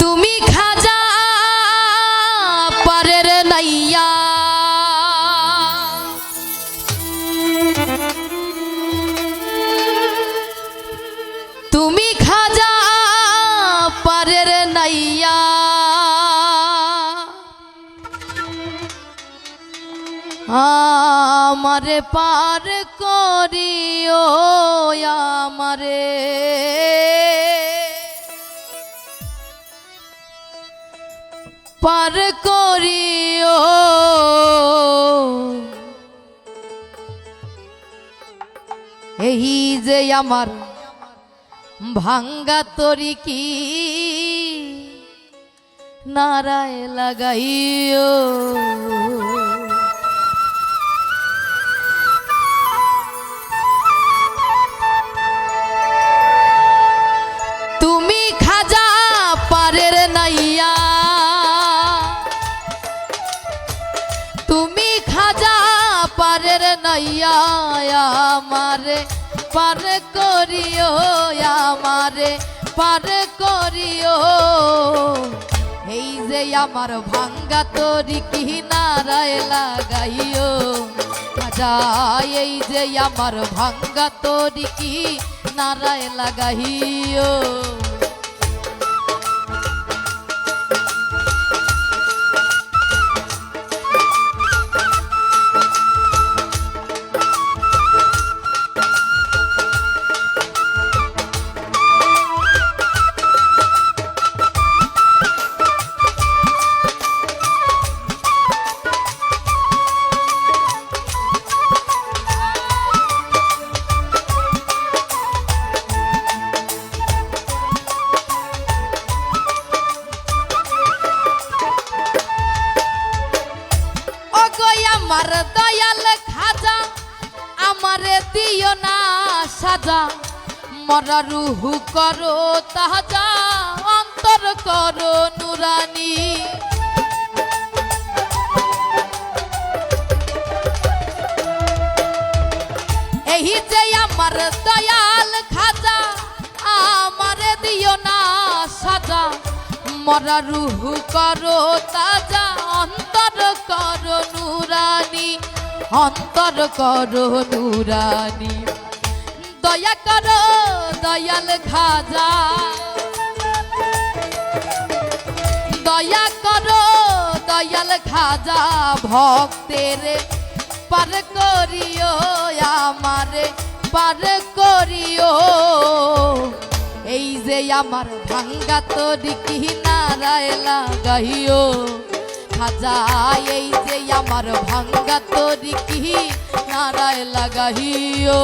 তুমি খাজা পারের নাইয়া। তুমি খাজা পারের নাইয়া। আমারে পার করিও আমারে। পার করিও। এই যে আমার ভাঙ্গা তরি কি নারায় লাগাইও। নাইয়া আমারে, পার করিও আমারে, পার করিও। এই যে আমার ভাঙ্গা তরি কি নারায় লাগাইও। খাজা এই যে আমার ভাঙ্গা তরি কি নারায় লাগাইও। আমার দয়াল খাজা, আমারে দিও না সাজা। মরা রুহু করো তাজা, অন্তর করো নুরানি। এই যে আমার দয়াল খাজা, আমারে দিও না সাজা। মরা রুহু করো, তাজা অন্তর করো নুরানি, অন্তর করো নুরানি। দয়া করো দয়াল খাজা, দয়া করো দয়াল খাজা, ভক্তের পার করিও আমারে, পার করিও। এই যে আমার ভাঙ্গা তরি কি নারায় লাগাইও। খাজা, এই যে আমার ভাঙ্গা তরি কি নারায় লাগাইও।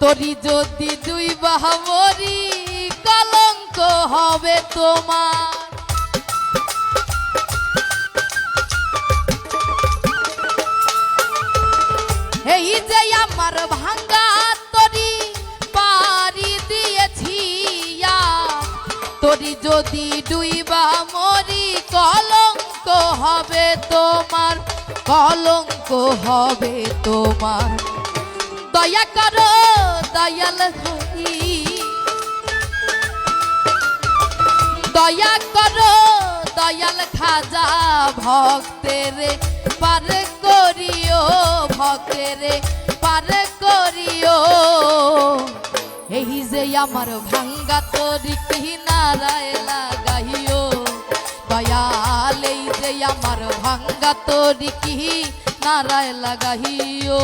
তরি যদি দুই বাহরি কলঙ্ক হবে তোমার। এই যে আমার ভাঙ্গা তরি পারি দিয়েছি তরি যদি ডুইবা মরি কলঙ্ক হবে তোমার, কলঙ্ক হবে তোমার। দয়া করো, দয়াল হরি দয়া করো, দয়াল খাজা ভক্তের পার করিও, ভক্তের পার করিও। এই যে আমার ভাঙ্গা তরি কি লাগাইও। দয়াল, এই যে আমার ভাঙ্গা তরি কি নারায় লাগাইও।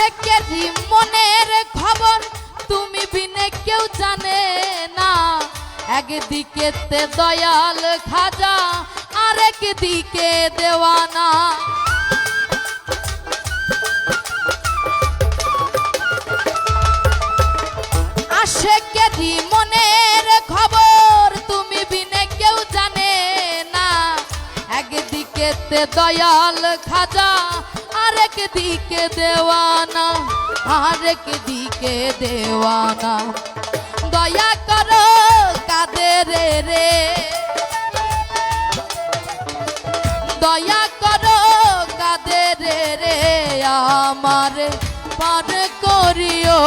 প্রত্যেকেরই মনের খবর। তুমি বিনে কেউ জানে না। একদিকে দয়াল খাজা আরেক দিকে দেওয়ান তে দয়াল খাজা, আরেক দিকে দেওয়ানা, আরেক দিকে দেওয়ানা। দয়া করো কাদের রে। দয়া করো কাদের রে আমার, পার করিও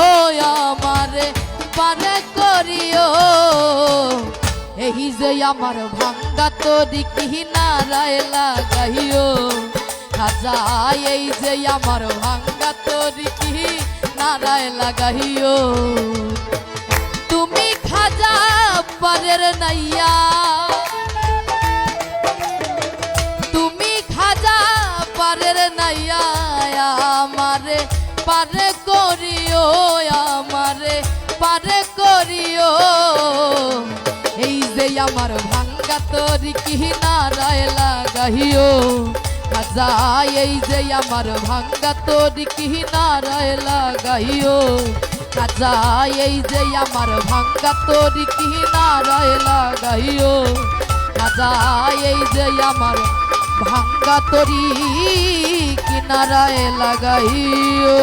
আমার, পার করিও এই যে আমার ভাঙ্গা তোরি কি নারায় লাগাইও খাজা এই যে আমার ভাঙ্গা তোরি কি নারায় লাগাইও তুমি খাজা পারের নাইয়া তুমি খাজা পারের নাইয়া আমারে পারে করিও আমারে পারে করিও যে আমার ভাঙ্গা তরি কি নারায় লাগাইও খাজা এই যে আমার ভাঙ্গা তরি কি নারায় লাগাইও খাজা এই যে আমার ভাঙ্গা তরি কি নারায় লাগাইও রাজা এই যে আমার ভাঙ্গা তরি কিনারায় লাগাইও